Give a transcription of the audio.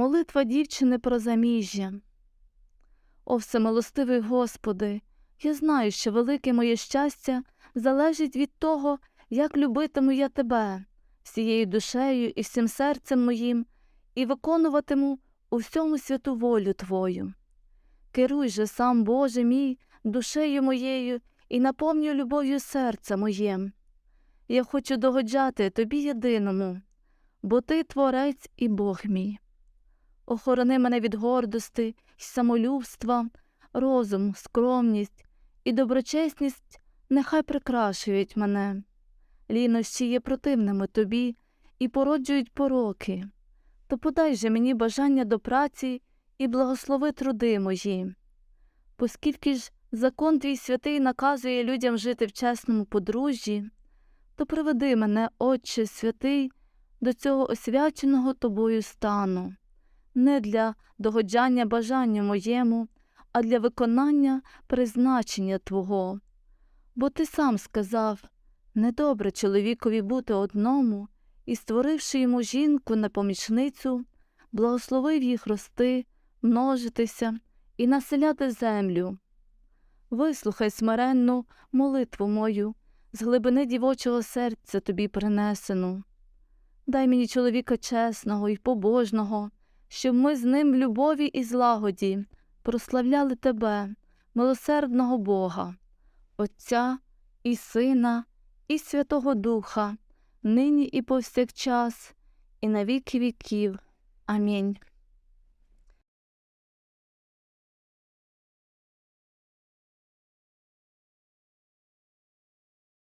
Молитва дівчини про заміжжя. О всемилостивий Господи, я знаю, що велике моє щастя залежить від того, як любитиму я Тебе всією душею і всім серцем моїм, і виконуватиму у всьому святу волю Твою. Керуй же сам, Боже мій, душею моєю і наповнюй любов'ю серце моє. Я хочу догоджати Тобі єдиному, бо Ти Творець і Бог мій. Охорони мене від гордости й самолюбства, розум, скромність і доброчесність нехай прикрашують мене. Лінощі є противними тобі і породжують пороки. То подай же мені бажання до праці і благослови труди мої. Поскільки ж закон твій святий наказує людям жити в чесному подружжі, то приведи мене, Отче святий, до цього освяченого тобою стану, не для догоджання бажанню моєму, а для виконання призначення Твого. Бо ти сам сказав недобре чоловікові бути одному і, створивши йому жінку на помічницю, благословив їх рости, множитися і населяти землю. Вислухай смиренну молитву мою, з глибини дівочого серця тобі принесену. Дай мені чоловіка чесного і побожного, щоб ми з ним в любові і злагоді прославляли тебе, милосердного Бога, Отця і Сина, і Святого Духа, нині і повсякчас, і на віки віків. Амінь.